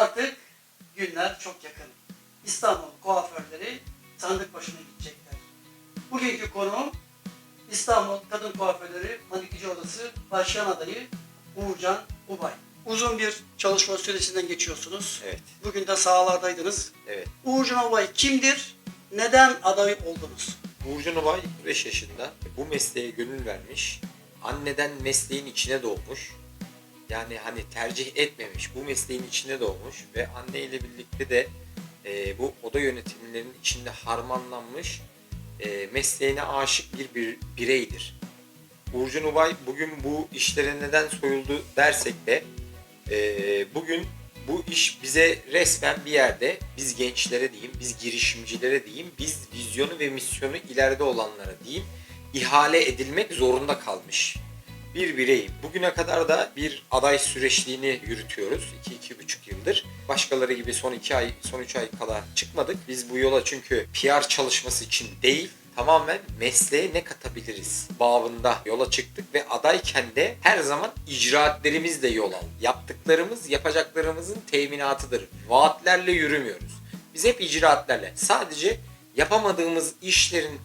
Artık günler çok yakın. İstanbul kuaförleri sandık başına gidecekler. Bugünkü konu İstanbul Kadın Kuaförleri Manikürcü Odası Başkan Adayı Uğurcan Ubay. Uzun bir çalışma sürecinden geçiyorsunuz. Evet, Bugün de sahalardaydınız. evet. Uğurcan Ubay kimdir? Neden aday oldunuz? Uğurcan Ubay 5 yaşında. Bu mesleğe gönül vermiş. Anneden mesleğin içine doğmuş. Yani hani tercih etmemiş. Bu mesleğin içine doğmuş. Ve anneyle birlikte de e, bu oda yönetimlerinin içinde harmanlanmış e, mesleğine aşık bir, bir bireydir. Uğurcan Ubay bugün bu işlere neden soyuldu dersek de e, bugün bu iş bize resmen bir yerde biz gençlere diyeyim, biz girişimcilere diyeyim, biz vizyonu ve misyonu ileride olanlara diyeyim ihale edilmek zorunda kalmış bir birey. Bugüne kadar da bir aday süreçliğini yürütüyoruz. 2-2,5 yıldır. Başkaları gibi son 2 ay, son 3 ay kala çıkmadık. Biz bu yola çünkü PR çalışması için değil, tamamen mesleğe ne katabiliriz babında yola çıktık ve adayken de her zaman icraatlerimizle yol al. Yaptıklarımız yapacaklarımızın teminatıdır. Vaatlerle yürümüyoruz. Biz hep icraatlerle. Sadece yapamadığımız işlerin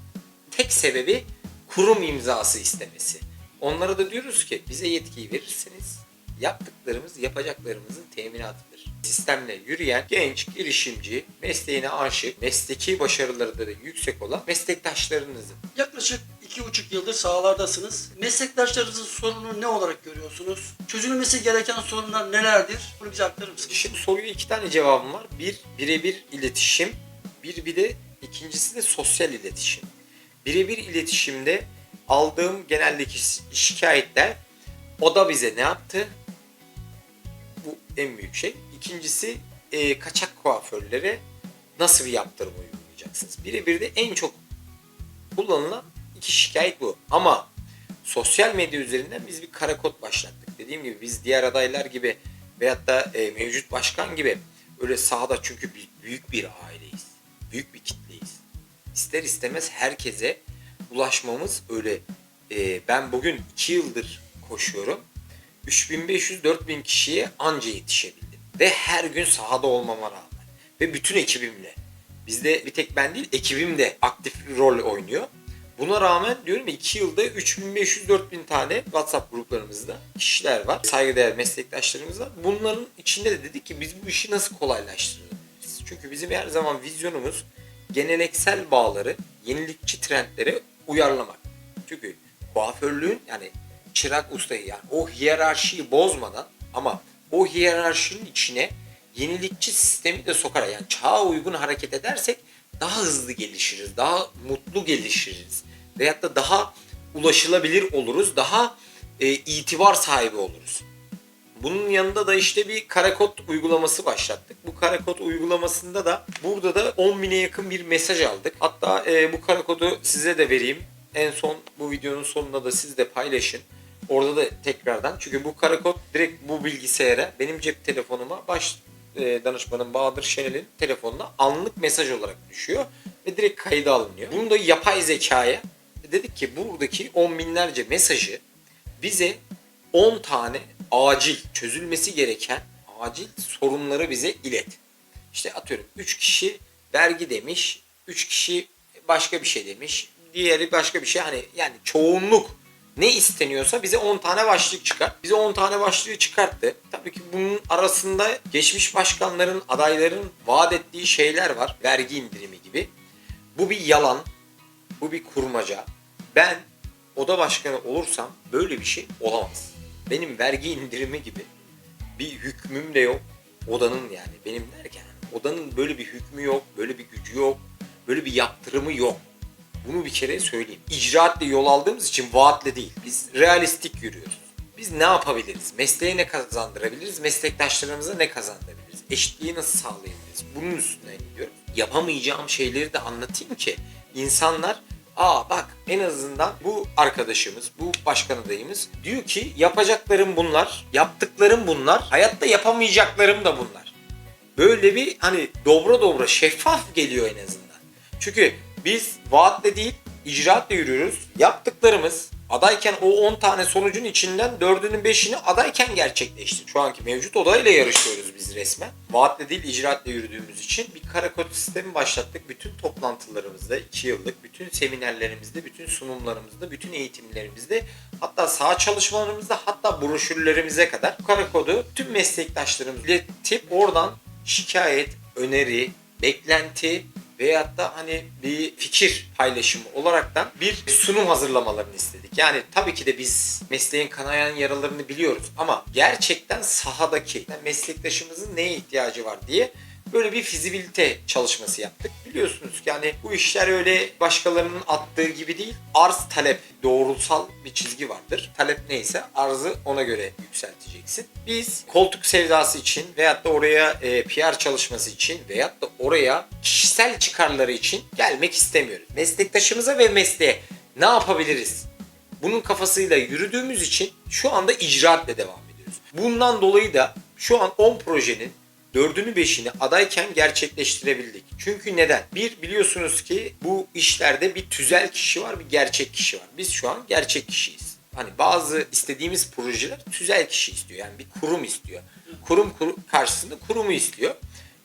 tek sebebi kurum imzası istemesi. Onlara da diyoruz ki bize yetkiyi verirseniz yaptıklarımız yapacaklarımızın teminatıdır. Sistemle yürüyen genç girişimci, mesleğine aşık, mesleki başarıları da yüksek olan meslektaşlarınızın Yaklaşık iki buçuk yıldır sahalardasınız. Meslektaşlarınızın sorunu ne olarak görüyorsunuz? Çözülmesi gereken sorunlar nelerdir? Bunu bize aktarır mısınız? Şimdi soruya iki tane cevabım var. Bir, birebir iletişim. Bir, bir de ikincisi de sosyal iletişim. Birebir iletişimde aldığım geneldeki şikayetler o da bize ne yaptı? Bu en büyük şey. İkincisi e, kaçak kuaförlere nasıl bir yaptırım uygulayacaksınız? Birebir de en çok kullanılan iki şikayet bu. Ama sosyal medya üzerinden biz bir kara kod başlattık. Dediğim gibi biz diğer adaylar gibi veyahut da e, mevcut başkan gibi öyle sahada çünkü biz büyük bir aileyiz. Büyük bir kitleyiz. İster istemez herkese ulaşmamız öyle e, ben bugün 2 yıldır koşuyorum. 3500-4000 kişiye anca yetişebildim. Ve her gün sahada olmama rağmen. Ve bütün ekibimle. Bizde bir tek ben değil ekibim de aktif bir rol oynuyor. Buna rağmen diyorum 2 yılda 3500-4000 tane WhatsApp gruplarımızda kişiler var. Saygıdeğer meslektaşlarımız var. Bunların içinde de dedik ki biz bu işi nasıl kolaylaştırabiliriz? Çünkü bizim her zaman vizyonumuz geneleksel bağları yenilikçi trendlere uyarlamak. Çünkü kuaförlüğün yani çırak ustayı yani o hiyerarşiyi bozmadan ama o hiyerarşinin içine yenilikçi sistemi de sokarak yani çağa uygun hareket edersek daha hızlı gelişiriz, daha mutlu gelişiriz veyahut da daha ulaşılabilir oluruz, daha e, itibar sahibi oluruz. Bunun yanında da işte bir karakod uygulaması başlattık. Karakod uygulamasında da burada da 10 bine yakın bir mesaj aldık. Hatta e, bu karakodu size de vereyim. En son bu videonun sonunda da siz de paylaşın. Orada da tekrardan çünkü bu karakod direkt bu bilgisayara benim cep telefonuma baş e, danışmanım Bahadır Şenel'in telefonuna anlık mesaj olarak düşüyor ve direkt kayda alınıyor. Bunu da yapay zekaya dedik ki buradaki on binlerce mesajı bize 10 tane acil çözülmesi gereken acil sorunları bize ilet. İşte atıyorum 3 kişi vergi demiş, 3 kişi başka bir şey demiş, diğeri başka bir şey hani yani çoğunluk ne isteniyorsa bize 10 tane başlık çıkar. Bize 10 tane başlığı çıkarttı. Tabii ki bunun arasında geçmiş başkanların, adayların vaat ettiği şeyler var. Vergi indirimi gibi. Bu bir yalan. Bu bir kurmaca. Ben oda başkanı olursam böyle bir şey olamaz. Benim vergi indirimi gibi bir hükmüm de yok. Odanın yani benim derken odanın böyle bir hükmü yok, böyle bir gücü yok, böyle bir yaptırımı yok. Bunu bir kere söyleyeyim. İcraatle yol aldığımız için vaatle değil. Biz realistik yürüyoruz. Biz ne yapabiliriz? Mesleğe ne kazandırabiliriz? Meslektaşlarımıza ne kazandırabiliriz? Eşitliği nasıl sağlayabiliriz? Bunun üstüne gidiyoruz. Yapamayacağım şeyleri de anlatayım ki insanlar Aa bak en azından bu arkadaşımız, bu başkan adayımız diyor ki yapacaklarım bunlar, yaptıklarım bunlar, hayatta yapamayacaklarım da bunlar. Böyle bir hani dobra dobra şeffaf geliyor en azından. Çünkü biz vaatle değil icraatle yürüyoruz. Yaptıklarımız adayken o 10 tane sonucun içinden 4'ünün 5'ini adayken gerçekleşti. Şu anki mevcut odayla yarışıyoruz biz resmen. Vaatle değil icraatle yürüdüğümüz için bir kara kod sistemi başlattık. Bütün toplantılarımızda 2 yıllık, bütün seminerlerimizde, bütün sunumlarımızda, bütün eğitimlerimizde hatta saha çalışmalarımızda hatta broşürlerimize kadar bu kara kodu tüm meslektaşlarımız iletip oradan şikayet, öneri, beklenti veyahut da hani bir fikir paylaşımı olaraktan bir sunum hazırlamalarını istedik. Yani tabii ki de biz mesleğin kanayan yaralarını biliyoruz ama gerçekten sahadaki yani meslektaşımızın neye ihtiyacı var diye böyle bir fizibilite çalışması yaptık. Biliyorsunuz ki yani bu işler öyle başkalarının attığı gibi değil. Arz talep doğrulsal bir çizgi vardır. Talep neyse arzı ona göre yükselteceksin. Biz koltuk sevdası için veyahut da oraya e, PR çalışması için veyahut da oraya kişisel çıkarları için gelmek istemiyoruz. Meslektaşımıza ve mesleğe ne yapabiliriz? Bunun kafasıyla yürüdüğümüz için şu anda icraatle devam ediyoruz. Bundan dolayı da şu an 10 projenin dördünü beşini adayken gerçekleştirebildik. Çünkü neden? Bir biliyorsunuz ki bu işlerde bir tüzel kişi var bir gerçek kişi var. Biz şu an gerçek kişiyiz. Hani bazı istediğimiz projeler tüzel kişi istiyor. Yani bir kurum istiyor. Kurum kuru- karşısında kurumu istiyor.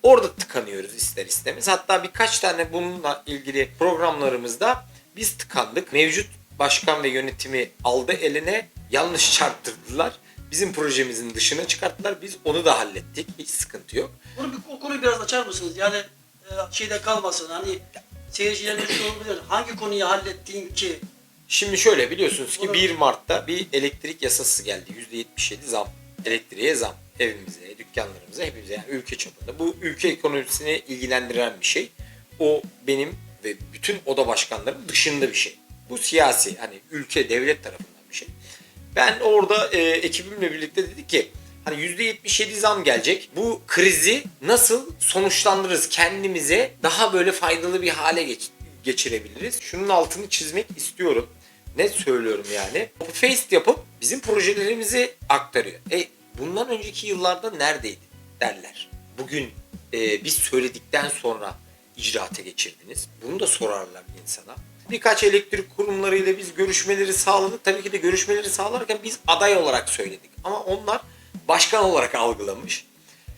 Orada tıkanıyoruz ister istemez. Hatta birkaç tane bununla ilgili programlarımızda biz tıkandık. Mevcut başkan ve yönetimi aldı eline yanlış çarptırdılar. Bizim projemizin dışına çıkarttılar. Biz onu da hallettik. Hiç sıkıntı yok. Bunu bir, o konuyu biraz açar mısınız? Yani e, şeyde kalmasın hani seyircilerin şu olabilir. Hangi konuyu hallettiğin ki Şimdi şöyle biliyorsunuz ki Bunu- 1 Mart'ta bir elektrik yasası geldi. %77 zam. Elektriğe zam. Evimize, dükkanlarımıza, hepimize yani ülke çapında. Bu ülke ekonomisini ilgilendiren bir şey. O benim ve bütün oda başkanlarının dışında bir şey. Bu siyasi hani ülke devlet tarafından. Ben orada e, ekibimle birlikte dedik ki hani %77 zam gelecek. Bu krizi nasıl sonuçlandırırız? Kendimize daha böyle faydalı bir hale geç- geçirebiliriz. Şunun altını çizmek istiyorum. Net söylüyorum yani. Copy-paste yapıp bizim projelerimizi aktarıyor. E bundan önceki yıllarda neredeydi derler. Bugün e, biz söyledikten sonra icraate geçirdiniz. Bunu da sorarlar insana. Birkaç elektrik kurumlarıyla biz görüşmeleri sağladık. Tabii ki de görüşmeleri sağlarken biz aday olarak söyledik. Ama onlar başkan olarak algılamış.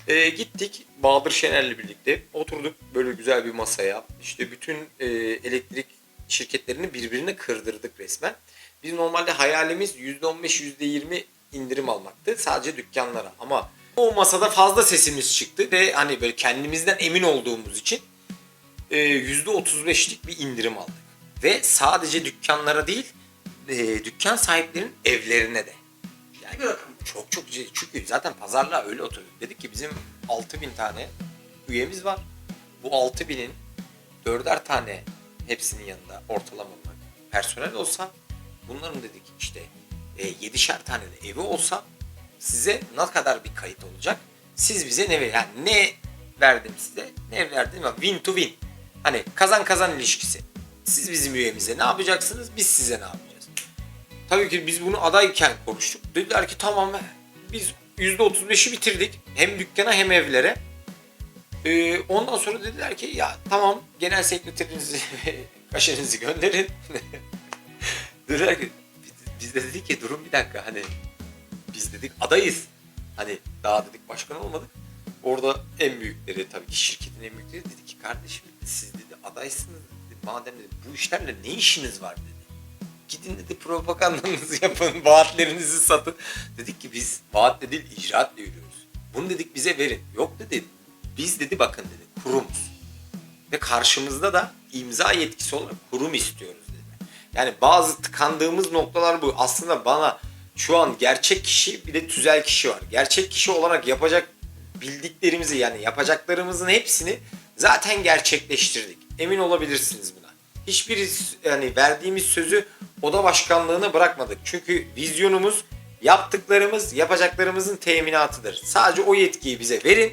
E, gittik Bahadır Şener'le birlikte oturduk böyle güzel bir masaya. İşte bütün e, elektrik şirketlerini birbirine kırdırdık resmen. Biz normalde hayalimiz %15 %20 indirim almaktı sadece dükkanlara ama o masada fazla sesimiz çıktı ve hani böyle kendimizden emin olduğumuz için e, %35'lik bir indirim aldık. Ve sadece dükkanlara değil e, dükkan sahiplerinin evlerine de. Yani bir çok çok çünkü zaten pazarlığa öyle oturduk. Dedik ki bizim 6000 tane üyemiz var. Bu 6000'in dörder tane hepsinin yanında ortalama olarak personel olsa bunların dedik işte e, yedişer tane de evi olsa size ne kadar bir kayıt olacak? Siz bize ne ver? Yani ne verdim size? Ne verdim? Win to win. Hani kazan kazan ilişkisi. Siz bizim üyemize ne yapacaksınız? Biz size ne yapacağız? Tabii ki biz bunu adayken konuştuk. Dediler ki tamam biz %35'i bitirdik. Hem dükkana hem evlere. Ee, ondan sonra dediler ki ya tamam genel sekreterinizi ve kaşenizi gönderin. dediler ki biz de dedik ki durun bir dakika hani biz dedik adayız. Hani daha dedik başkan olmadık. Orada en büyükleri tabii ki şirketin en büyükleri dedi ki kardeşim siz dedi adaysınız Madem dedi bu işlerle ne işiniz var dedi. Gidin dedi propagandanızı yapın, vaatlerinizi satın. Dedik ki biz vaatle değil icraatle yürüyoruz. Bunu dedik bize verin. Yok dedi. Biz dedi bakın dedi kurumuz. Ve karşımızda da imza yetkisi olarak kurum istiyoruz dedi. Yani bazı tıkandığımız noktalar bu. Aslında bana şu an gerçek kişi bir de tüzel kişi var. Gerçek kişi olarak yapacak bildiklerimizi yani yapacaklarımızın hepsini zaten gerçekleştirdik. Emin olabilirsiniz buna. Hiçbir yani verdiğimiz sözü oda başkanlığına bırakmadık. Çünkü vizyonumuz yaptıklarımız yapacaklarımızın teminatıdır. Sadece o yetkiyi bize verin.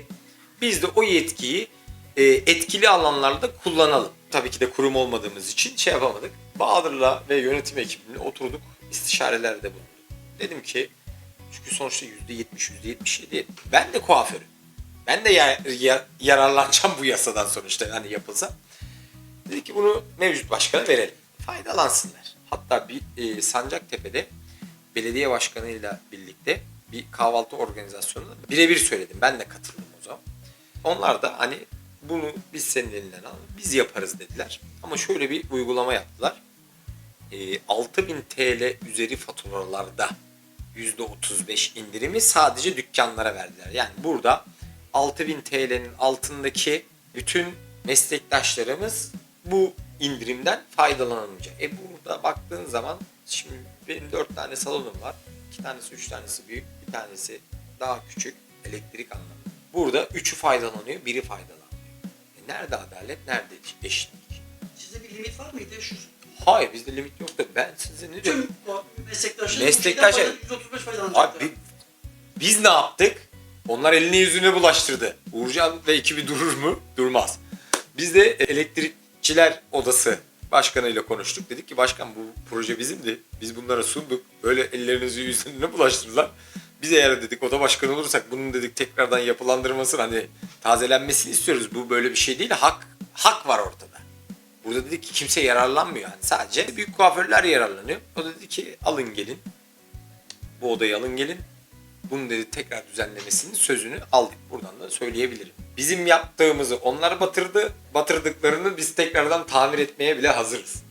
Biz de o yetkiyi e, etkili alanlarda kullanalım. Tabii ki de kurum olmadığımız için şey yapamadık. Bahadır'la ve yönetim ekibimle oturduk. istişarelerde bulunduk. Dedim ki çünkü sonuçta %70, %77 ben de kuaförüm. Ben de ya- ya- yararlanacağım bu yasadan sonuçta hani yapılsa. Dedik ki bunu mevcut başkana verelim. Faydalansınlar. Hatta bir e, Sancaktepe'de belediye başkanıyla birlikte bir kahvaltı organizasyonunda birebir söyledim. Ben de katıldım o zaman. Onlar da hani bunu biz senin elinden alalım, biz yaparız dediler. Ama şöyle bir uygulama yaptılar. E, 6000 TL üzeri faturalarda %35 indirimi sadece dükkanlara verdiler. Yani burada 6000 TL'nin altındaki bütün meslektaşlarımız bu indirimden faydalanamayacak. E burada baktığın zaman şimdi benim 4 tane salonum var. 2 tanesi 3 tanesi büyük, bir tanesi daha küçük elektrik anlamında. Burada 3'ü faydalanıyor, biri faydalanmıyor. E nerede adalet, nerede eşitlik? Sizde bir limit var mıydı? Şu Hayır bizde limit yok da ben size ne diyorum? tüm o meslektaşların Meslektaş- bu şeyden fayda- 135 faydalanacaklar. Abi bi- biz ne yaptık? Onlar elini yüzüne bulaştırdı. Uğurcan ve ekibi durur mu? Durmaz. Biz de elektrikçiler odası başkanıyla konuştuk. Dedik ki başkan bu proje bizimdi. Biz bunlara sunduk. Böyle ellerinizi yüzüne bulaştırdılar. Biz eğer dedik oda başkanı olursak bunun dedik tekrardan yapılandırmasını hani tazelenmesini istiyoruz. Bu böyle bir şey değil. Hak hak var ortada. Burada dedik ki kimse yararlanmıyor yani. Sadece büyük kuaförler yararlanıyor. O da dedi ki alın gelin. Bu odayı alın gelin. Bunu dedi tekrar düzenlemesinin sözünü aldık. Buradan da söyleyebilirim. Bizim yaptığımızı onlar batırdı. Batırdıklarını biz tekrardan tamir etmeye bile hazırız.